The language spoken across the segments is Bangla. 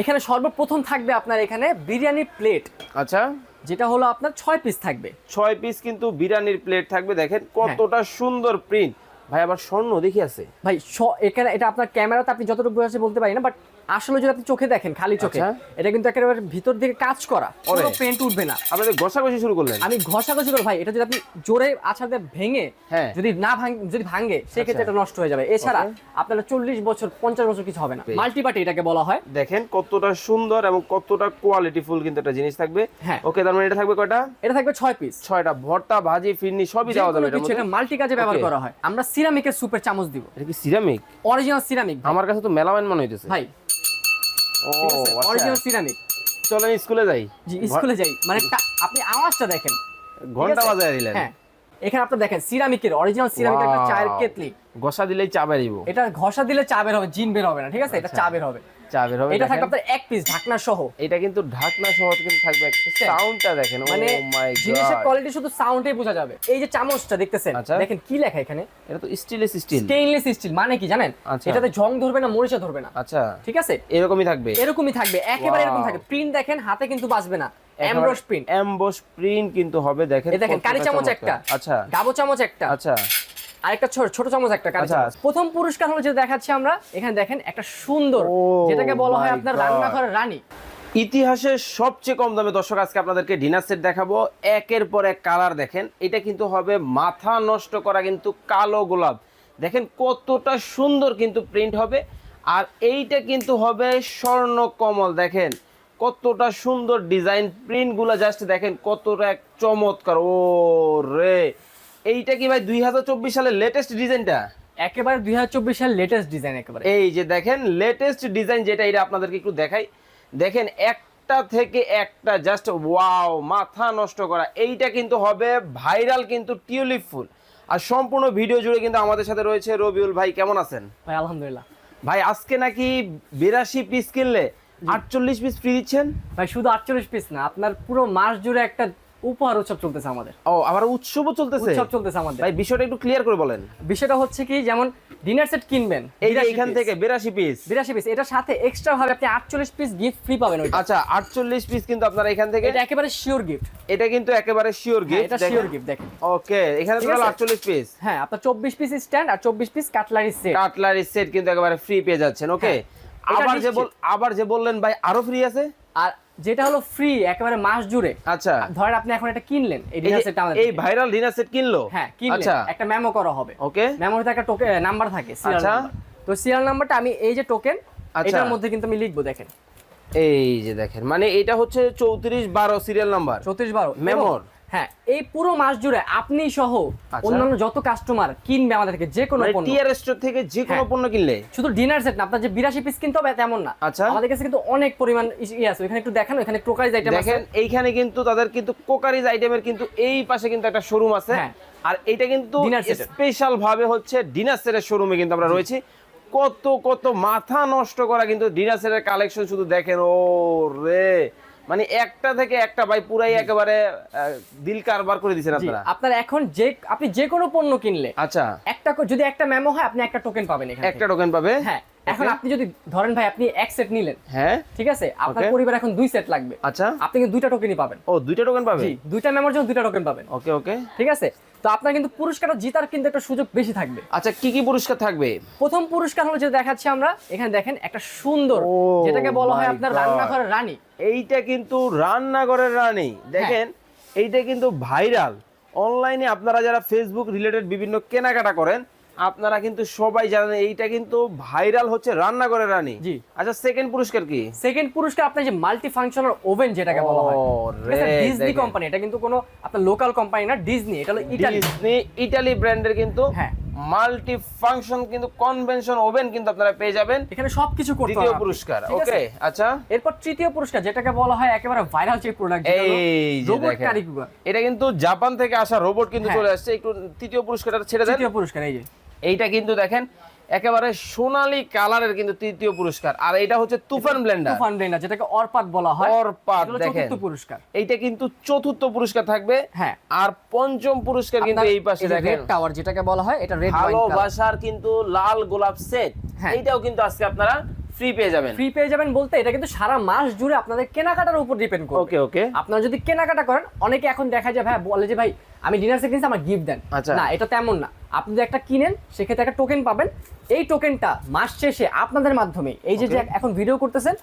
এখানে সর্বপ্রথম থাকবে আপনার এখানে বিরিয়ানি প্লেট। আচ্ছা। যেটা হলো আপনার ছয় পিস থাকবে। ছয় পিস কিন্তু বিরিয়ানির প্লেট থাকবে দেখেন কতটা সুন্দর প্রিন্ট ভাই আবার স্বর্ণ দেখি আছে। ভাই এখানে এটা আপনার ক্যামেরাতে আপনি যতটুকু আছে বলতে পারি না বাট আসলে যদি আপনি চোখে দেখেন খালি চোখে আচ্ছা। এটা কিন্তু একেবারে ভিতর দিকে কাজ করা। কোনো পেন্ট উঠবে না। আপনাদের ঘষাঘষি শুরু করলেন। আমি ঘষাঘষি করে ভাই এটা যদি আপনি জোরে আছাড় দিয়ে ভেঙে হ্যাঁ। যদি না ভাঙ যদি ভাঙে সেক্ষেত্রে আচ্ছা। এটা নষ্ট হয়ে যাবে। এছাড়া আপনার চল্লিশ বছর পঞ্চাশ বছর কিছু হবে না। মাল্টিপার্টি এটাকে বলা হয়। দেখেন কতটা সুন্দর এবং কতটা কোয়ালিটি ফুল কিন্তু একটা জিনিস থাকবে। হ্যাঁ। ওকে তার মানে এটা থাকবে কয়টা? এটা থাকবে ছয় পিস ছয়টা। ভর্তা ভাজি ফিরনি সবই দেওয়া যাবে এটা মাল্টি কাজে ব্যবহার করা হয়। আমরা সিরামিকের সুপের চামচ দিব। এটা কি সিরামিক অরিজিনাল সিরামিক আমার কাছে তো মেলামাইন মনে হইতেছে। ভাই অরিজিনাল সিরামিক চলেন স্কুলে যাই। জি স্কুলে যাই। মানে আপনি আওয়াজটা দেখেন। ঘণ্টা? বাজায় দিলেন। হ্যাঁ। এখানে আপনি দেখেন সিরামিকের অরিজিনাল সিরামিকের একটা চায়ের কেটলি কেতলি। ঘষা দিলেই চা বেরিব এটা ঘষা দিলে চা বের হবে জিন বের হবে না ঠিক আছে? এটা আচ্ছা। চা বের হবে। চা বের হবে। এটা থাকবে। আপনার এক পিস ঢাকনা সহ। এটা কিন্তু ঢাকনা সহ কিন্তু থাকবে সাউন্ডটা দেখেন ও মানে জিনিসের কোয়ালিটি শুধু সাউন্ডে বোঝা যাবে। এই যে চামচটা দেখতেছেন আচ্ছা। দেখেন কি লেখা এখানে? এটা তো স্টিলেস স্টিল স্টেইনলেস স্টিল মানে কি জানেন? আচ্ছা। এটাতে জং ধরবে না মরিচা ধরবে না। আচ্ছা। ঠিক আছে? এরকমই থাকবে। এরকমই থাকবে একেবারে এরকম Wow. থাকে প্রিন্ট দেখেন হাতে কিন্তু বাজবে না। এমব্রস প্রিন্ট এমবস প্রিন্ট কিন্তু হবে দেখেন এই দেখেন কারি চামচ একটা। আচ্ছা। গাবো চামচ একটা। আচ্ছা। আরেকটা ছোট ছোট চামচ একটা কারি আচ্ছা। চামচ। প্রথম পুরস্কার হলো যেটা দেখাচ্ছি আমরা এখানে দেখেন একটা সুন্দর যেটাকে বলা হয় আপনার. রান্নাঘরের রানী। ইতিহাসের সবচেয়ে কম দামে দর্শক আজকে আপনাদেরকে ডিনার সেট দেখাবো। একের পর এক কালার দেখেন। এটা কিন্তু হবে মাথা নষ্ট করা কিন্তু কালো গোলাপ। দেখেন কতটা সুন্দর কিন্তু প্রিন্ট হবে। আর এইটা কিন্তু হবে স্বর্ণ কমল দেখেন। কতটা সুন্দর ডিজাইন প্রিন্টগুলো জাস্ট দেখেন কতটা এক চমৎকার। ও রে এইটা কি ভাই দুই হাজার চব্বিশ সালের লেটেস্ট ডিজাইনটা একেবারে দুই হাজার চব্বিশ সালের লেটেস্ট ডিজাইন একেবারে। এই যে দেখেন লেটেস্ট ডিজাইন যেটা এটা আপনাদেরকে একটু দেখাই। দেখেন একটা থেকে একটা জাস্ট ওয়াও মাথা নষ্ট করা। এইটা কিন্তু হবে ভাইরাল কিন্তু টিউলিপ ফুল। আর সম্পূর্ণ ভিডিও জুড়ে কিন্তু আমাদের সাথে রয়েছে রবিউল ভাই কেমন আছেন? ভাই আলহামদুলিল্লাহ। ভাই আজকে নাকি বিরাশি পিস কিনলে আটচল্লিশ পিস ফ্রি দিচ্ছেন? ভাই শুধু আটচল্লিশ পিস না আপনার পুরো মাস জুড়ে একটা উপহার উৎসব চলতেছে আমাদের। ও আবার উৎসবও চলতেছে? উৎসব চলতেছে আমাদের। ভাই বিষয়টা একটু ক্লিয়ার করে বলেন। বিষয়টা হচ্ছে কি যেমন ডিনার সেট কিনবেন এই যে এখান থেকে বিরাশি পিস বিরাশি পিস এটার সাথে এক্সট্রা ভাবে আপনি আটচল্লিশ পিস গিফট ফ্রি পাবেন ওইটা। আচ্ছা আটচল্লিশ পিস কিন্তু আপনারা এখান থেকে এটা একেবারে শিওর গিফট এটা কিন্তু একেবারে শিওর গিফট এটা শিওর গিফট দেখেন। ওকে এখানে টোটাল আছে? আটচল্লিশ পিস হ্যাঁ আপনার চব্বিশ পিস স্ট্যান্ড আর চব্বিশ piece cutlery set cutlery set কিন্তু একেবারে ফ্রি পেয়ে যাচ্ছেন ওকে হ্যাঁ, আবার যে। আবার যে বললেন ভাই আরও ফ্রি আছে? আর যেটা হলো ফ্রি একেবারে মাস জুড়ে। আচ্ছা। ধরেন আপনি এখন এটা কিনলেন এই ডিনার সেটটা আমাদের এই ভাইরাল ডিনার সেট কিনলো? হ্যাঁ কিনলেন। আচ্ছা। একটা মেমো করা হবে। ওকে মেমোতে একটা টোকেন নাম্বার থাকে সিরিয়াল আচ্ছা। নাম্বার তো সিরিয়াল নাম্বারটা আমি এই যে টোকেন আচ্ছা। এটার মধ্যে কিন্তু আমি লিখব দেখেন। এই যে দেখেন মানে এটা হচ্ছে চৌত্রিশ বারো সিরিয়াল নাম্বার চৌত্রিশ বারো। মেমোর। হ্যাঁ এই পুরো মাস জুড়ে আপনি সহ আচ্ছা। অন্যান্য যত কাস্টমার কিনবে আমাদের থেকে যে কোনো পণ্য টিআর স্টোর থেকে যে কোনো হ্যাঁ। পণ্য কিনলে শুধু ডিনার সেট না আপনার যে বিরাশি পিস কিনতে হবে তেমন না আচ্ছা। আমাদের কাছে কিন্তু অনেক পরিমাণ ই- ই আছে এখানে একটু দেখানো এখানে ক্রোকারিজ আইটেম আছে দেখেন এইখানে কিন্তু তাদের কিন্তু কোকারিজ আইটেমের কিন্তু এই পাশে কিন্তু একটা শোরুম আছে হ্যাঁ। আর এটা কিন্তু। স্পেশাল ভাবে হচ্ছে ডিনার সেটের শোরুমে কিন্তু আমরা রয়েছি কত কত মাথা নষ্ট করা কিন্তু ডিনার সেটের কালেকশন শুধু দেখেন ও রে মানে একটা থেকে একটা ভাই পুরাই একেবারে দিল কারবার করে দিয়েছেন আপনারা। আপনার এখন যে আপনি যে কোনো পণ্য কিনলে আচ্ছা। একটা যদি একটা মেমো হয় আপনি একটা টোকেন পাবেন এখানে একটা টোকেন পাবে? হ্যাঁ। এখন আপনি যদি ধরেন ভাই আপনি এক সেট নিলেন হ্যাঁ। ঠিক আছে? আপনার পরিবার এখন দুই সেট লাগবে। আচ্ছা। আপনি কিন্তু দুইটা টোকেনই পাবেন। ও দুইটা টোকেন পাবে জি দুইটা মেমোর জন্য দুইটা টোকেন পাবেন। ওকে ওকে ঠিক আছে? তো আপনার কিন্তু পুরস্কারটা জিতার কিন্তু একটা সুযোগ বেশি থাকবে। আচ্ছা কি কি পুরস্কার থাকবে? প্রথম পুরস্কার হলো যেটা দেখাচ্ছি আমরা এখানে দেখেন একটা সুন্দর যেটাকে বলা হয় আপনার রান্নাঘরের রানী। এইটা কিন্তু রান্নাঘরের রানী। দেখেন এইটা কিন্তু ভাইরাল। অনলাইনে আপনারা যারা ফেসবুক রিলেটেড বিভিন্ন কেনাকাটা করেন আপনারা কিন্তু সবাই জানেন এইটা কিন্তু ভাইরাল হচ্ছে রান্নাঘরের রানী। জি। আচ্ছা সেকেন্ড পুরস্কার কি? সেকেন্ড পুরস্কার আপনার যে মাল্টি ফাংশনাল ওভেন যেটাকে বলা হয়। ডিজনি কোম্পানি এটা কিন্তু কোনো আপনার লোকাল কোম্পানি না ডিজনি এটা হলো ইটালি ডিজনি ইটালি ব্র্যান্ডের কিন্তু হ্যাঁ। মাল্টি ফাংশন কিন্তু কনভেনশন ওভেন কিন্তু আপনারা পেয়ে যাবেন। এখানে সবকিছু করতে দ্বিতীয় পুরস্কার ওকে আচ্ছা। এরপর তৃতীয় পুরস্কার যেটাকে বলা হয় একেবারে ভাইরাল যে প্রোডাক্ট এই রোবট কারিগর এটা কিন্তু জাপান থেকে আসা রোবট কিন্তু হ্যাঁ। চলে আসছে। একটু তৃতীয় পুরস্কারটা ছেড়ে দেন। তৃতীয় পুরস্কার এই যে। এইটা কিন্তু দেখেন একেবারে সোনালী কালারের কিন্তু তৃতীয় পুরস্কার। আর এটা হচ্ছে তুফান ব্লেন্ডার। তুফান ব্লেন্ডার যেটাকে অরপাত বলা হয়। অরপাত দেখেন। পুরস্কার। এইটা কিন্তু চতুর্থ পুরস্কার থাকবে। হ্যাঁ। আর পঞ্চম পুরস্কার কিন্তু এই পাশে দেখেন। রেড টাওয়ার যেটাকে বলা হয় এটা রেড ওয়াইন ভালোবাসার কিন্তু লাল গোলাপ সেট হ্যাঁ। এইটাও কিন্তু আজকে আপনারা ফ্রি পেয়ে যাবেন। ফ্রি পেয়ে যাবেন বলতে এটা কিন্তু সারা মাস জুড়ে আপনাদের কেনাকাটার উপর ডিপেন্ড করবে। ওকে ওকে আপনারা যদি কেনাকাটা করেন অনেকে এখন দেখা যায় ভাই বলে যে ভাই আমি ডিনার সেট কিনছি আমার গিফট দেন। আচ্ছা। না এটা তেমন না। আপনি যদি একটা কিনেন সেক্ষেত্রে একটা টোকেন পাবেন। এই টোকেনটা মাস শেষে আপনাদের মাধ্যমে এই যে এখন ভিডিও করতেছেন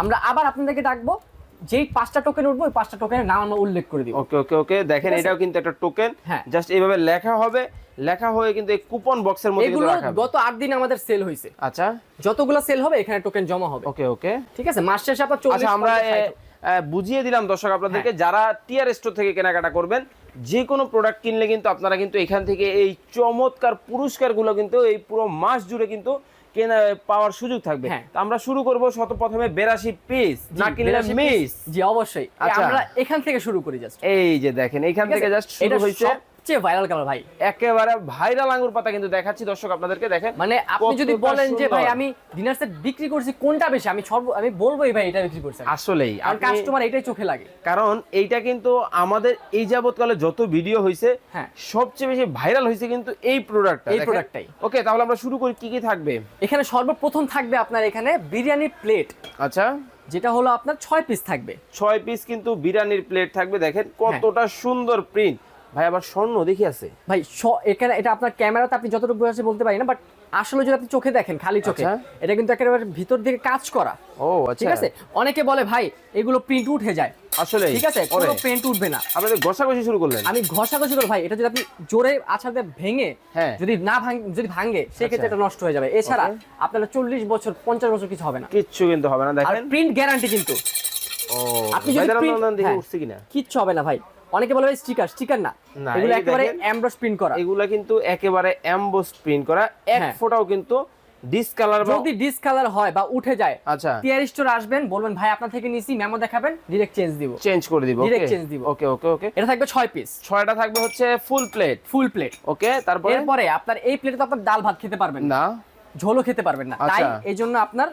আমরা আবার আপনাদেরকে ডাকবো যেই পাঁচটা টোকেন উঠবো ওই পাঁচটা টোকেনের নাম আমরা উল্লেখ করে দিব। ওকে ওকে ওকে দেখেন এটাও কিন্তু একটা টোকেন হ্যাঁ। জাস্ট এইভাবে লেখা হবে। লেখা হয়ে কিন্তু এই কুপন বক্সের মধ্যে এগুলো গত আট দিন আমাদের সেল হয়েছে। আচ্ছা। যতগুলো সেল হবে এখানে টোকেন জমা হবে। ওকে ওকে। ঠিক আছে মাস শেষে আপনার চল্লিশ আচ্ছা আমরা বুঝিয়ে দিলাম দর্শক আপনাদেরকে হ্যাঁ। যারা টিআর স্টোর থেকে কেনাকাটা করবেন যে কোনো প্রোডাক্ট কিনলে কিন্তু আপনারা কিন্তু এখান থেকে এই চমৎকার পুরস্কারগুলো কিন্তু এই পুরো মাস জুড়ে কিন্তু কেনা পাওয়ার সুযোগ থাকবে। হ্যাঁ। তো আমরা শুরু করব শত প্রথমে বেরাশি পিস জি, না কিনলে মিস জি অবশ্যই। আচ্ছা। আমরা এখান থেকে শুরু করি জাস্ট এই যে দেখেন এখান থেকে জাস্ট শুরু হয়েছে। সবচেয়ে ভাইরাল কালার ভাই। একেবারে ভাইরাল আঙ্গুর পাতা কিন্তু দেখাচ্ছি দর্শক আপনাদেরকে দেখেন মানে আপনি যদি বলেন যে ভাই আমি ডিনার সেট বিক্রি করছি কোনটা বেশি? আমি সর্ব আমি বলবোই ভাই এটা বিক্রি করছি আসলেই আপনি- কাস্টমার এটাই চোখে লাগে। কারণ এইটা কিন্তু আমাদের এই যাবৎকালে যত ভিডিও হয়েছে হ্যাঁ। সবচেয়ে বেশি ভাইরাল হয়েছে কিন্তু এই প্রোডাক্টটা এই প্রোডাক্টটাই। ওকে তাহলে আমরা শুরু করি কি কি থাকবে? এখানে সর্বপ্রথম থাকবে আপনার এখানে বিরিয়ানি প্লেট আচ্ছা। যেটা হলো আপনার ছয় পিস থাকবে। ছয় পিস কিন্তু বিরিয়ানির প্লেট থাকবে দেখেন কতটা সুন্দর প্রিন্ট ভাই আবার স্বর্ণ দেখি আছে। ভাই এখানে এটা আপনার ক্যামেরাতে আপনি যতটুকু বোঝাচ্ছে বলতে পারি না বাট আসলে যদি আপনি চোখে দেখেন খালি চোখে আচ্ছা। এটা কিন্তু একেবারে ভিতর দিকে কাজ করা। ও আচ্ছা। ঠিক আছে? অনেকে বলে ভাই এগুলো প্রিন্ট উঠে যায়। আসলে ঠিক আছে? কোনো প্রিন্ট উঠবে না। আপনাদের ঘষাঘষি শুরু করলেন। আমি ঘষাঘষি করে ভাই এটা যদি আপনি জোরে আছাড়ে ভেঙে হ্যাঁ। যদি না ভাঙে যদি ভাঙে সেক্ষেত্রে আচ্ছা। এটা নষ্ট হয়ে যাবে। এছাড়া আপনার চল্লিশ বছর পঞ্চাশ বছর কিছু হবে না। কিচ্ছু কিন্তু হবে না আর দেখেন। প্রিন্ট গ্যারান্টি কিন্তু। ও আপনি যদি হ্যাঁ। উঠছে কিনা? কিচ্ছু হবে না ভাই। অনেকে বলে স্টিকার স্টিকার না। এগুলো একেবারে। এমব্রস প্রিন্ট করা। এগুলা কিন্তু একেবারে এমবোস প্রিন্ট করা। এক হ্যাঁ। ফোঁটাও কিন্তু ডিসকালার যদি ডিসকালার হয় বা উঠে যায় আচ্ছা। টিআর স্টোর আসবেন বলবেন ভাই আপনার থেকে নিছি মেমো দেখাবেন ডিরেক্ট চেঞ্জ দিব। চেঞ্জ করে দিব ওকে change দিব। ওকে ওকে ওকে এটা থাকবে ছয় পিস ছয়টা থাকবে হচ্ছে ফুল প্লেট ফুল প্লেট ওকে তারপরে? এরপরে আপনার এই প্লেটে তো আপনার ডাল ভাত খেতে পারবেন না। ঝোলও খেতে পারবেন না। তাই আচ্ছা। এই জন্য আপনার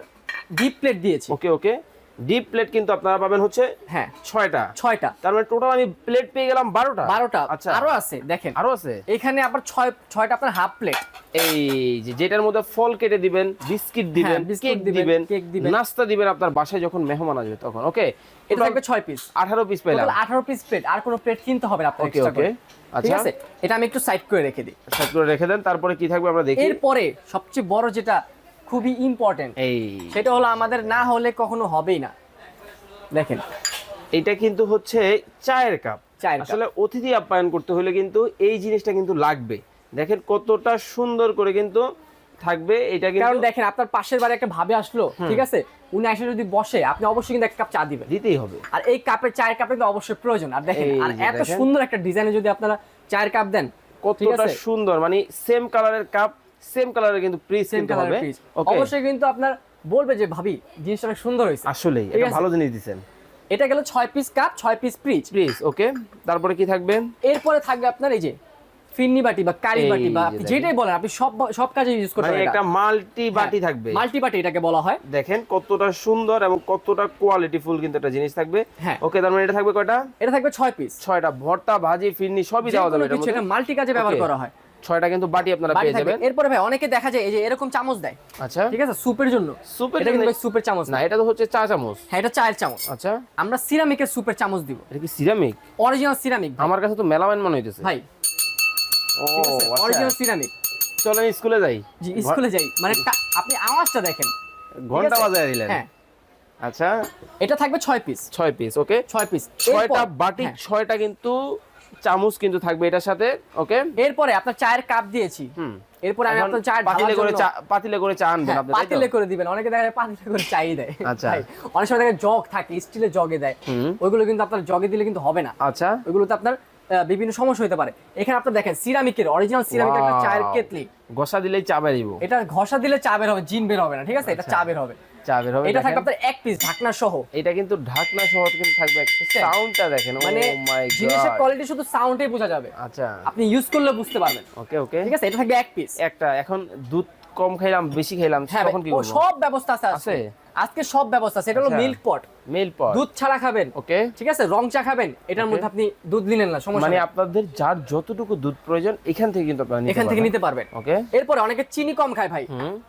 ডিপ প্লেট দিয়েছি। ওকে ওকে ডিপ প্লেট কিন্তু আপনারা পাবেন হচ্ছে হ্যাঁ। ছয়টা। ছয়টা। তার মানে টোটাল আমি প্লেট পেয়ে গেলাম বারোটা? বারোটা। আচ্ছা। আরও আছে দেখেন। আরও আছে? এখানে আপনার ছয় ছয়টা আপনার হাফ প্লেট এই যে যেটার মধ্যে ফল কেটে দিবেন বিস্কিট দিবেন হ্যাঁ, কেক দিবেন, কেক দিবেন। নাস্তা দিবেন আপনার বাসায় যখন মেহমান আসবে তখন ওকে এটা থাকবে ছয় পিস আঠারো পিস পেলাম। আঠারো পিস প্লেট আর কোনো প্লেট কিনতে হবে না আপনার ওকে আচ্ছা। আছে? এটা আমি একটু সাইড করে রেখে দিই। সাইড করে রেখে দেন তারপরে কি থাকবে আমরা দেখি? এরপরে সবচেয়ে বড় যেটা খুবই ইম্পর্টেন্ট এই। সেটা হলো আমাদের না হলে কখনো হবেই না। দেখেন। এটা কিন্তু হচ্ছে চায়ের কাপ। চায়ের আসলে অতিথি আপ্যায়ন করতে হলে কিন্তু এই জিনিসটা কিন্তু লাগবে। দেখেন কতটা সুন্দর করে কিন্তু থাকবে এটা কিন্তু কারণ দেখেন আপনার পাশের বাড়ি একটা ভাবে আসলো ঠিক আছে? উনি এসে যদি বসে আপনি অবশ্যই কিন্তু এক কাপ চা দিবেন। দিতেই হবে। আর এই কাপের চায়ের কাপের কিন্তু অবশ্যই প্রয়োজন। আর দেখেন আর এত সুন্দর একটা ডিজাইনে যদি আপনারা চায়ের কাপ দেন কতটা সুন্দর মানে সেম কালারের কাপ সেম কালারের কিন্তু প্রিস সেম হবে। অবশ্যই কিন্তু আপনার বলবে যে ভাবি জিনিসটা অনেক সুন্দর হয়েছে। আসলেই এটা ভালো জিনিস দিছেন। এটা গেল ছয় পিস কাপ ছয় পিস ফ্রিজ প্লিজ ওকে তারপরে কি থাকবে? এরপরে থাকবে আপনার এই যে ফিন্নি বাটি বা কারি বাটি বা আপনি যেটাই বলেন আপনি সব সব কাজে ইউজ করতে মানে পারেন একটা মাল্টি বাটি থাকবে। মাল্টি বাটি এটাকে বলা হয়। দেখেন কতটা সুন্দর এবং কতটা কোয়ালিটি ফুল কিন্তু একটা জিনিস থাকবে। হ্যাঁ। ওকে তার মানে এটা থাকবে কয়টা? এটা থাকবে ছয় পিস ছয়টা ভর্তা ভাজি ফিন্নি সবই দেওয়া যাবে এটা মাল্টি কাজে ব্যবহার করা হয়। ছয়টা কিন্তু বাটি আপনারা পেয়ে যাবেন। এরপরে ভাই অনেকে দেখা যায় এই যে এরকম চামচ দেয়। আচ্ছা। ঠিক আছে? সুপের জন্য। সুপের এটা কিন্তু সুপের চামচ না এটা তো হচ্ছে চা চামচ। হ্যাঁ এটা চায়ের চামচ। আচ্ছা। আমরা সিরামিকের সুপের চামচ দিব। এটা কি সিরামিক? অরিজিনাল সিরামিক আমার কাছে তো মেলামাইন মনে হইতেছে। ভাই। ও অরিজিনাল আচ্ছা। সিরামিক। চলেন স্কুলে যাই। জি স্কুলে যাই। মানে আপনি আওয়াজটা দেখেন। ঘণ্টা? বাজায় দিলেন। হ্যাঁ। আচ্ছা। এটা থাকবে ছয় পিস ছয় পিস ওকে ছয় পিস ছয়টা বাটি ছয়টা কিন্তু চামচ কিন্তু থাকবে এটার সাথে ওকে? এরপরে আপনার চায়ের কাপ দিয়েছি। হুম। এরপরে আমি আপনার চায়ের পাতিলে করে চা পাতিলে করে চা আনবেন হ্যাঁ, আপনি পাতিলে করে দিবেন। অনেকে দেখা যায় পাতিলে করে চাই দেয়। আচ্ছা। অনেক সময় দেখা জগ থাকে স্টিলের জগে দেয়। ওইগুলো কিন্তু আপনার জগে দিলে কিন্তু হবে না। আচ্ছা। ওইগুলোতে আপনার বিভিন্ন সমস্যা হতে পারে। এখানে আপনার দেখেন সিরামিকের অরিজিনাল সিরামিকের একটা চায়ের. কেতলি ঘষা দিলেই চা বেরিব এটা ঘষা দিলে চা বের হবে জিন বের হবে না ঠিক আছে? এটা চা বের হবে। চা বের হবে এটা থাকবে আপনার এক পিস ঢাকনা সহ। এটা কিন্তু ঢাকনা সহ কিন্তু থাকবে সাউন্ডটা দেখেন ও মানে জিনিসের কোয়ালিটি শুধু সাউন্ডেই বোঝা যাবে। আচ্ছা। আপনি ইউজ করলে বুঝতে পারবেন। ওকে ওকে। ঠিক আছে? এটা থাকবে এক পিস একটা এখন দুধ কম খাইলাম বেশি খাইলাম হ্যাঁ তখন কি করব? সব ব্যবস্থা আছে আছে? আজকে সব ব্যবস্থা আছে। এটা হলো। মিল্ক পট মেল পট দুধ ছাড়া খাবেন। ওকে। ঠিক আছে? রং চা খাবেন। এটার মধ্যে আপনি দুধ নিলেন না সমস্যা মানে আপনাদের যার যতটুকু দুধ প্রয়োজন এখান থেকে কিন্তু আপনারা এখান থেকে নিতে পারবেন। ওকে। এরপরে অনেকে চিনি কম খায় ভাই।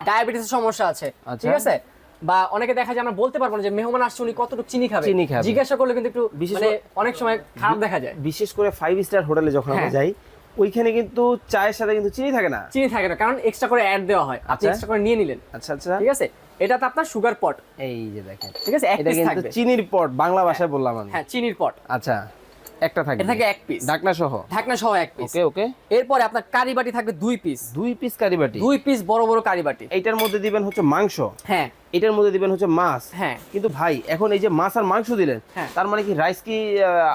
ডায়াবেটিসের সমস্যা আছে। আচ্ছা। ঠিক আছে? বা অনেকে দেখা যায় আমরা বলতে পারব না যে মেহমান আসছে উনি কতটুকু চিনি খাবে। চিনি খাবে। জিজ্ঞাসা করলে কিন্তু একটু মানে অনেক সময় খারাপ দেখা যায়। বিশেষ করে ফাইভ স্টার হোটেলে যখন আমরা হ্যাঁ। যাই ওইখানে কিন্তু চায়ের সাথে কিন্তু চিনি থাকে না। চিনি থাকে না কারণ এক্সট্রা করে অ্যাড দেওয়া হয়। আপনি আচ্ছা। এক্সট্রা করে নিয়ে নিলেন। আচ্ছা আচ্ছা। ঠিক আছে? এটা তো আপনার সুগার পট এই যে দেখেন। ঠিক আছে? এটা কিন্তু চিনির পট বাংলা ভাষায় বললাম আমি। হ্যাঁ চিনির পট আচ্ছা। একটা থাকবে। থাকে এক পিস ঢাকনা সহ? ঢাকনা সহ এক পিস ওকে ওকে। এরপরে আপনার কারি বাটি থাকবে দুই পিস দুই পিস কারি বাটি? দুই পিস বড় বড় কারি বাটি। এইটার মধ্যে দিবেন হচ্ছে মাংস? হ্যাঁ। এটার মধ্যে দিবেন হচ্ছে মাছ? হ্যাঁ। কিন্তু ভাই এখন এই যে মাছ আর মাংস দিলেন হ্যাঁ। তার মানে কি রাইস কি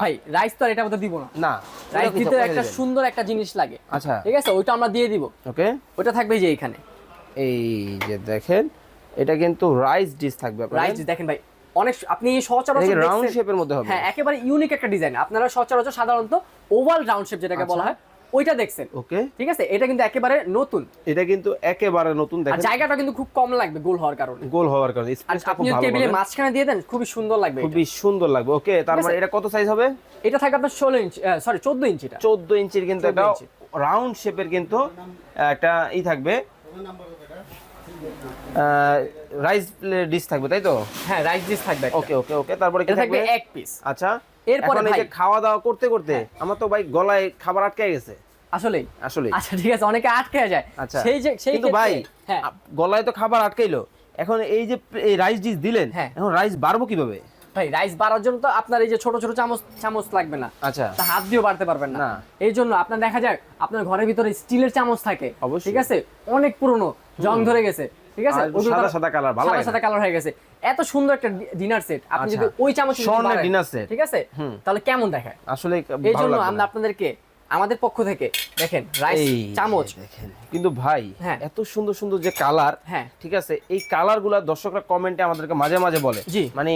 ভাই রাইস তো আর এটা মধ্যে দিব না। না। রাইস দিতে একটা সুন্দর একটা জিনিস লাগে। আচ্ছা। ঠিক আছে? ওইটা আমরা দিয়ে দিব। ওকে। ওটা থাকবে যে এখানে। এই যে দেখেন এটা কিন্তু রাইস ডিশ থাকবে। রাইস দেখেন ভাই অনেক আপনি সচরাচর এটা রাউন্ড শেপের মধ্যে হবে। হ্যাঁ একেবারে ইউনিক একটা ডিজাইন আপনারা সচরাচর সাধারণত ওভাল রাউন্ড শেপ যেটাকে বলা হয় ওইটা দেখছেন। ওকে। ঠিক আছে? এটা কিন্তু একেবারে নতুন। এটা কিন্তু একেবারে নতুন দেখেন। জায়গাটা কিন্তু খুব কম লাগবে গোল হওয়ার কারণে। গোল হওয়ার কারণে। স্পেসটা আপনি খুব ভালো পাবেন। মাঝখানে দিয়ে দেন খুবই সুন্দর লাগবে এটা। খুবই সুন্দর লাগবে। ওকে তার মানে এটা কত সাইজ হবে? এটা থাকবে আপনার ষোলো ইঞ্চি সরি চোদ্দ ইঞ্চিটা চোদ্দ ইঞ্চির কিন্তু 14 একটা ইঞ্চি। রাউন্ড শেপের কিন্তু একটা ই থাকবে। রাইস ডিশ থাকবে তাই তো? হ্যাঁ রাইস ডিশ থাকবে ওকে ওকে ওকে তারপরে কি থাকবে এক পিস আচ্ছা এরপরে এই যে খাওয়া দাওয়া করতে করতে হ্যাঁ। আমার তো ভাই গলায় খাবার আটকে গেছে। আসলেই। আসলে আচ্ছা ঠিক আছে অনেকে আটকে যায়। আচ্ছা। সেই যে সেই কিন্তু ভাই হ্যাঁ। গলায় তো খাবার আটকাইলো। এখন এই যে রাইস ডিশ দিলেন হ্যাঁ। এখন রাইস বাড়বো কীভাবে? ভাই রাইস বাড়ার জন্য তো আপনার এই যে ছোট ছোট চামচ চামচ লাগবে না। আচ্ছা। হাত দিয়েও বাড়তে পারবেন না। এই জন্য আপনার দেখা যায় আপনার ঘরের ভিতরে স্টিলের চামচ থাকে। ঠিক আছে? অনেক পুরনো জং ধরে গেছে। ঠিক আছে? সাদা সাদা colour, ভালো সাদা সাদা কালার হয়ে গেছে। এত সুন্দর একটা ডিনার সেট আপনি আচ্ছা। যদি ওই চামচ স্বর্ণের dinner set। ঠিক আছে? তাহলে কেমন দেখায়? আসলে এই জন্য আমরা আপনাদেরকে আমাদের পক্ষ থেকে দেখেন রাইস চামচ। দেখেন কিন্তু ভাই হ্যাঁ। এত সুন্দর সুন্দর যে কালার হ্যাঁ। ঠিক আছে? এই কালারগুলা দর্শকরা কমেন্টে আমাদেরকে মাঝে মাঝে বলে। জি। মানে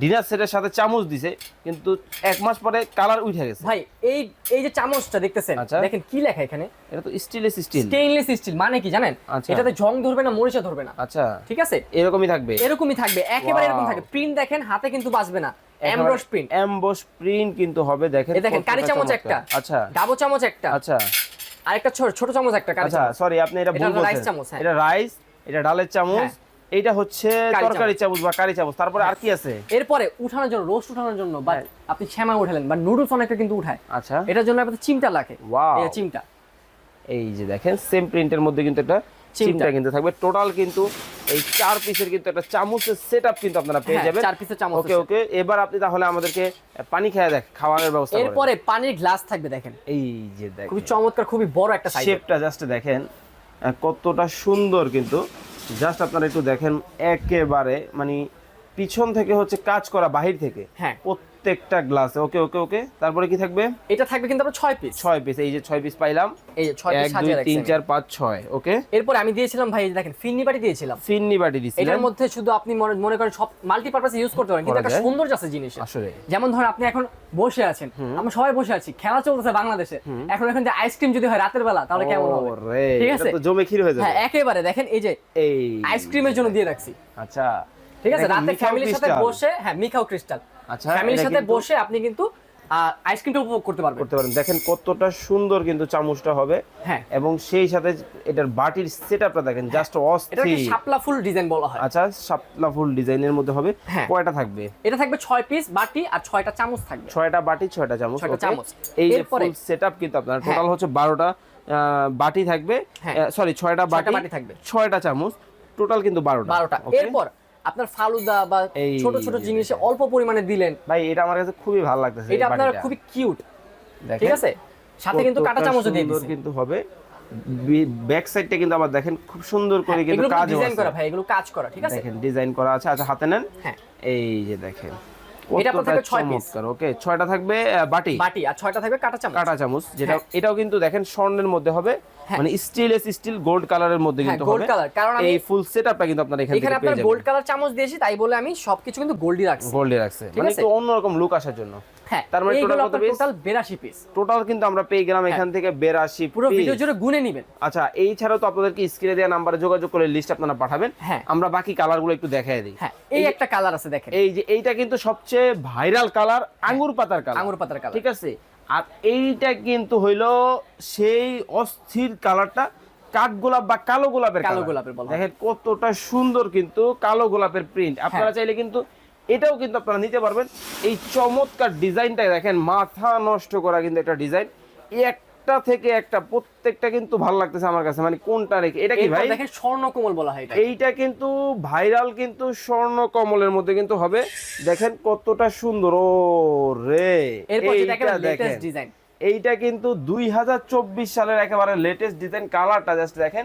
ডিনার সেটের সাথে চামচ দিছে কিন্তু এক মাস পরে কালার উঠে গেছে। ভাই এই এই যে চামচটা দেখতেছেন আচ্ছা। দেখেন কি লেখা এখানে? এটা তো স্টিলেস স্টিল স্টেইনলেস স্টিল মানে কি জানেন? আচ্ছা। এটাতে জং ধরবে না মরিচা ধরবে না। আচ্ছা। ঠিক আছে? এরকমই থাকবে। এরকমই থাকবে একেবারে এরকম. থাকবে। প্রিন্ট দেখেন হাতে কিন্তু বাজবে না। এমব্রস প্রিন্ট এমবস প্রিন্ট কিন্তু হবে দেখেন এই দেখেন কারি চামচ একটা। আচ্ছা। ডাবো চামচ একটা। আচ্ছা। আর একটা ছোট ছোট চামচ একটা আচ্ছা চামচ। সরি আপনি এটা ভুল বলছেন। চামচ, হ্যাঁ। এটা রাইস এটা ডালের চামচ। হ্যাঁ। এইটা হচ্ছে তরকারি চামচ বা কারি চামচ। তারপরে আর কি আছে? এরপরে উঠানোর জন্য রোস্ট উঠানোর জন্য বা হ্যাঁ। আপনি শ্যামা উঠালেন বা নুডলস অনেকটা কিন্তু উঠায়। আচ্ছা। এটার জন্য আপনাদের চিমটা লাগে. এই চিমটা। এই যে দেখেন সেম প্রিন্টের মধ্যে কিন্তু একটা চিমটা। কিন্তু থাকবে। টোটাল কিন্তু এই চার পিসের কিন্তু একটা চামচের সেটআপ কিন্তু আপনারা পেয়ে হ্যাঁ, যাবেন। চার এর চামচ ওকে ওকে এবার আপনি তাহলে আমাদেরকে পানি খেয়ে দেখ খাওয়ানোর ব্যবস্থা এরপরে পানির গ্লাস থাকবে দেখেন। এই যে দেখেন। খুবই চমৎকার খুবই বড় একটা সাইজ শেপটা জাস্ট দেখেন কতটা সুন্দর কিন্তু। জাস্ট আপনারা একটু দেখেন একেবারে মানে পিছন থেকে হচ্ছে কাজ করা বাহির থেকে। হ্যাঁ। প্রত্যেকটা গ্লাসে ওকে ওকে ওকে তারপরে কি থাকবে? এটা থাকবে কিন্তু আপনার ছয় পিস ছয় পিস এই যে ছয় পিস পাইলাম। এই যে ছয় এক পিস দুই সাজিয়ে রাখছি চার পাঁচ ছয়। ওকে এরপরে আমি দিয়েছিলাম ভাই দেখেন ফিন্নি বাটি দিয়েছিলাম। ফিন্নি বাটি দিছিলেন এটার মধ্যে শুধু আপনি মনে মনে করেন সব মাল্টিপারপাস ইউজ করতে পারেন কিন্তু একটা যায়। সৌন্দর্য আছে জিনিস আসলে। যেমন ধরেন আপনি এখন বসে আছেন আমরা সবাই বসে আছি খেলা চলতেছে বাংলাদেশে। এখন এখন যে আইসক্রিম যদি হয় রাতের বেলা তাহলে কেমন হবে? ঠিক আছে? তো জমে ক্ষীর হয়ে যাবে। হ্যাঁ একেবারে দেখেন এই যে এই। আইসক্রিমের জন্য দিয়ে রাখছি। আচ্ছা। ঠিক আছে? রাতে ফ্যামিলির সাথে বসে হ্যাঁ মিখাও ক্রিস্টাল আচ্ছা, ফ্যামিলির এটা সাথে বসে আপনি কিন্তু আইসক্রিমটা উপভোগ করতে পারবেন। করতে পারেন দেখেন কতটা সুন্দর কিন্তু চামচটা হবে। হ্যাঁ। এবং সেই সাথে এটার বাটির সেটআপটা দেখেন জাস্ট এটা কি শাপলা ফুল ডিজাইন বলা হয়। আচ্ছা শাপলা ফুল ডিজাইনের মধ্যে হবে। হ্যাঁ। কয়টা থাকবে? এটা থাকবে ছয় পিস বাটি আর ছয়টা চামচ থাকবে। ছয়টা বাটি ছয়টা চামচ ছয়টা চামচ। এই যে ফুল সেটআপ কিন্তু আপনার হ্যাঁ। টোটাল হচ্ছে বারোটা বাটি থাকবে। হ্যাঁ। সরি ছয়টা বাটি বাটি থাকবে। ছয়টা চামচ। টোটাল কিন্তু বারোটা বারোটা। okay? এরপর আপনার ফালুদা বা ছোট ছোট জিনিসে অল্প পরিমাণে দিলেন। ভাই এটা আমার কাছে খুবই ভালো লাগতেছে এটা আপনার খুবই কিউট। ঠিক আছে? সাথে কিন্তু কাটা চামচ চামচও দিয়ে সুন্দর কিন্তু হবে। ব্যাক সাইডটা কিন্তু আবার দেখেন খুব সুন্দর করে কিন্তু এগুলো কাজ ডিজাইন করা ভাই এগুলো কাজ করা ঠিক আছে? দেখেন ডিজাইন করা আছে। আচ্ছা হাতে নেন। হ্যাঁ। এই যে দেখেন। এটা থাকবে ছয় পিস চমৎকার ওকে ছয়টা থাকবে বাটি? বাটি আর ছয়টা থাকবে কাটা চামচ। কাটা চামচ যেটা হ্যাঁ। এটাও কিন্তু দেখেন স্বর্ণের মধ্যে হবে। হ্যাঁ। মানে স্টিলেস স্টিল গোল্ড কালারের মধ্যে কিন্তু কিন্তু গোল্ড কালার কারণ আমি এই ফুল সেটআপটা কিন্তু আপনারা এখানে এখানে আপনারা গোল্ড কালার চামচ দিয়েছি তাই বলে আমি সবকিছু কিন্তু গোল্ডই রাখছি। গোল্ডে রাখছি। মানে একটু অন্যরকম লুক আসার জন্য। হ্যাঁ তার মানে total কত piece? টোটাল 82 পিস টোটাল কিন্তু আমরা পেয়ে গেলাম এখান থেকে বেরাশি পুরো ভিডিও জুড়ে গুনে নেবেন। আচ্ছা এই ছাড়াও তো আপনাদেরকে স্ক্রিনে দেওয়া নাম্বারে যোগাযোগ করে লিস্ট আপনারা পাঠাবেন। হ্যাঁ। আমরা বাকি কালারগুলো একটু দেখাই দিই। হ্যাঁ এই একটা কালার আছে দেখেন। এই যে এইটা কিন্তু সবচেয়ে ভাইরাল কালার আঙ্গুর পাতার কালার আঙুর পাতার কালার ঠিক আছে? আর এইটা কিন্তু হইল সেই অস্থির কালারটা কাঠ গোলাপ বা কালো গোলাপের কালো গোলাপের দেখেন কতটা সুন্দর কিন্তু কালো গোলাপের প্রিন্ট আপনারা হ্যাঁ। চাইলে কিন্তু এটাও কিন্তু আপনারা নিতে পারবেন। এই চমৎকার ডিজাইনটা দেখেন মাথা নষ্ট করা কিন্তু একটা ডিজাইন। একটা থেকে একটা প্রত্যেকটা কিন্তু ভালো লাগতেছে আমার কাছে। মানে কোনটা রেখে এটা কি ভাই? দেখেন স্বর্ণ কোমল বলা হয় এইটা কিন্তু ভাইরাল কিন্তু স্বর্ণ কমলের মধ্যে কিন্তু হবে। দেখেন কতটা সুন্দর ও রে এরপর দেখেন লেটেস্ট ডিজাইন এইটা কিন্তু দুই হাজার চব্বিশ সালের একেবারে লেটেস্ট ডিজাইন কালারটা জাস্ট দেখেন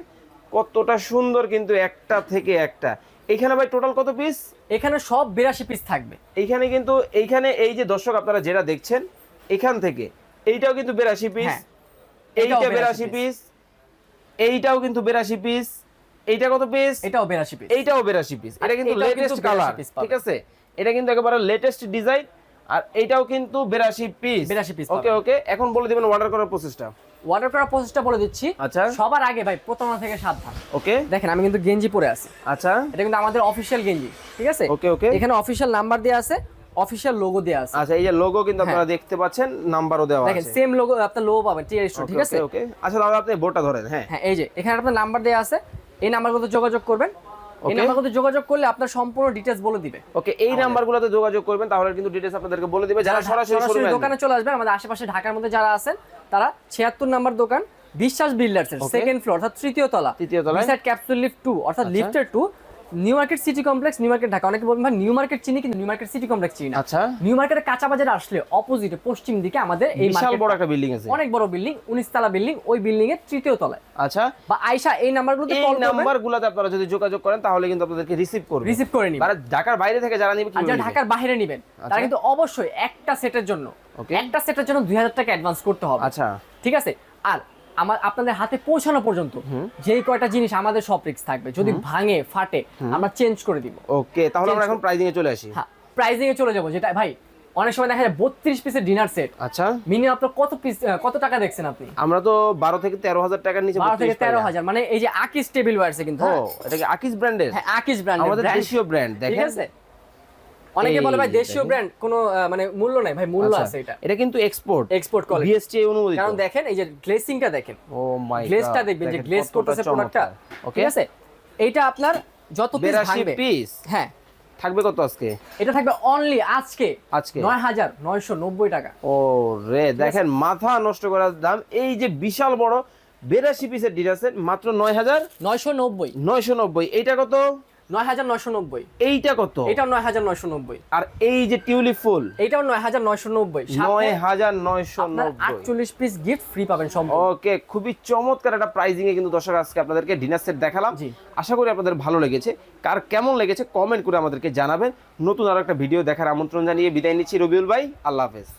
কতটা সুন্দর কিন্তু একটা থেকে একটা। এখানে ভাই টোটাল কত পিস এখানে সব বিরাশি পিস থাকবে। এইখানে কিন্তু এইখানে এই যে দর্শক আপনারা যেটা দেখছেন এখান থেকে এইটাও কিন্তু বিরাশি পিস হ্যাঁ, এইটা 82 বেরাশি পিস এইটাও কিন্তু বেরাশি পিস এইটা কত পিস এটাও বিরাশি পিস এইটাও বেরাশি পিস এটা কিন্তু লেটেস্ট কালার ঠিক আছে? এটা কিন্তু একেবারে লেটেস্ট ডিজাইন আর এইটাও কিন্তু বিরাশি পিস 82 পিস ওকে ওকে এখন বলে দিবেন অর্ডার করার প্রসেসটা ওয়াটার করার প্রসেসটা বলে দিচ্ছি। আচ্ছা। সবার আগে ভাই প্রতারণা থেকে সাবধান। ওকে। দেখেন আমি কিন্তু গেঞ্জি পরে আছি। আচ্ছা। এটা কিন্তু আমাদের অফিসিয়াল গেঞ্জি ঠিক আছে? ওকে ওকে। এখানে অফিসিয়াল নাম্বার দেওয়া আছে অফিসিয়াল লোগো দেওয়া আছে। আচ্ছা এই যে লোগো কিন্তু আপনারা দেখতে পাচ্ছেন নাম্বারও দেওয়া হ্যাঁ। দেখেন আছে। সেম লোগো আপনার লোগো পাবেন টিআর স্টোর ঠিক আছে? ওকে আচ্ছা তাহলে আপনি বোর্ডটা ধরেন হ্যাঁ। হ্যাঁ এই যে এখানে আপনার নাম্বার দেওয়া আছে। এই নাম্বারগুলোতে যোগাযোগ করবেন। এই নাম্বারগুলোতে যোগাযোগ করলে আপনার সম্পূর্ণ ডিটেলস বলে দিবে। ওকে এই নাম্বারগুলোতে যোগাযোগ করবেন তাহলে কিন্তু ডিটেইলস আপনাদেরকে বলে দিবে। যারা সরাসরি সরাসরি শোরুমে দোকানে চলে আসবেন আমাদের আশেপাশে ঢাকার মধ্যে যারা আছেন তারা ছিয়াত্তর নাম্বার দোকান বিশ্বাস বিল্ডার্স এর সেকেন্ড ফ্লোর অর্থাৎ তৃতীয় তলা। তৃতীয় তলা ক্যাপসুল লিফট 2 অর্থাৎ আচ্ছা। লিফটের to new market city complex new market Dhaka অনেকে বলবেন ভাই নিউ মার্কেট চিনি কিন্তু নিউ মার্কেট সিটি কমপ্লেক্স চিনি না। আচ্ছা। নিউ মার্কেটের কাঁচা বাজারে আসলে অপোজিটে পশ্চিম দিকে আমাদের এই বিশাল বড় একটা বিল্ডিং আছে। অনেক বড় বিল্ডিং উনিশ তলা বিল্ডিং ওই বিল্ডিং এর তৃতীয় তলায়। আচ্ছা। বা আয়শা এই নাম্বারগুলোতে কল করবেন। এই নাম্বারগুলোতে আপনারা যদি যোগাযোগ করেন তাহলে কিন্তু আপনাদেরকে রিসিভ করবে। রিসিভ করে নিবেন তারা ঢাকার বাইরে থেকে যারা নিবে আর কীভাবে যারা ঢাকার বাইরে নেবেন তারা কিন্তু অবশ্যই একটা সেটের জন্য. একটা সেটের জন্য দুই হাজার টাকা অ্যাডভান্স করতে হবে। আচ্ছা। ঠিক আছে? আর আমার আপনাদের হাতে পৌঁছানো পর্যন্ত যেই কয়টা জিনিস আমাদের সব রিক্স থাকবে। যদি ভাঙে ফাটে আমরা চেঞ্জ করে দিব। ওকে তাহলে আমরা এখন প্রাইজিং এ চলে আসি। হ্যাঁ প্রাইজিং এ চলে যাব। যেটা ভাই অনেক সময় দেখা যায় বত্রিশ পিসের ডিনার সেট আচ্ছা। মিনিমাম আপনার কত পিস কত টাকা দেখছেন আপনি? আমরা তো বারো থেকে তেরো হাজার টাকার নিচে বারো থেকে তেরো হাজার। মানে এই যে আকিস টেবিল ওয়ার্সে কিন্তু হ্যাঁ? এটা কি আকিস ব্র্যান্ডের হ্যাঁ আকিস ব্র্যান্ড আমাদের দেশীয় ব্র্যান্ড ঠিক আছে? অনেকে বলে ভাই দেশীয় ব্র্যান্ড কোনো মানে মূল্য নাই ভাই মূল্য আচ্ছা, আছে এটা। এটা কিন্তু এক্সপোর্ট এক্সপোর্ট কোয়ালিটি বিএসটি অনুমোদিত। কারণ দেখেন এই যে গ্লেসিংটা দেখেন। ও মাই গ্লেজটা দেখবেন যে গ্লেজ করতেছে প্রোডাক্টটা ঠিক আছে? এইটা আপনার যত পিস ভাঙবে। পিস হ্যাঁ। থাকবে কত আজকে? এটা থাকবে অনলি আজকে। আজকে? নয় হাজার নয়শো নব্বই টাকা। ও রে দেখেন মাথা নষ্ট করার দাম। এই যে বিশাল বড় বেরাশি পিসের ডিটারজেন্ট মাত্র নয় হাজার নয়শো নব্বই। নয়শো নব্বই। এইটা কত? নয় হাজার নয়শো নব্বই। এইটা কত? নয়শো নব্বই। আর এই যে টিউলিপ ফুল? এটাও পিস গিফট ফ্রি পাবেন সম্পূর্ণ ওকে খুবই চমৎকার একটা প্রাইজিং এ কিন্তু দর্শক আজকে আপনাদেরকে ডিনার সেট দেখালাম। আশা করি আপনাদের ভালো লেগেছে। কার কেমন লেগেছে কমেন্ট করে আমাদেরকে জানাবেন। নতুন আরও একটা ভিডিও দেখার আমন্ত্রণ জানিয়ে বিদায় নিচ্ছি রবিউল ভাই। আল্লাহ হাফেজ।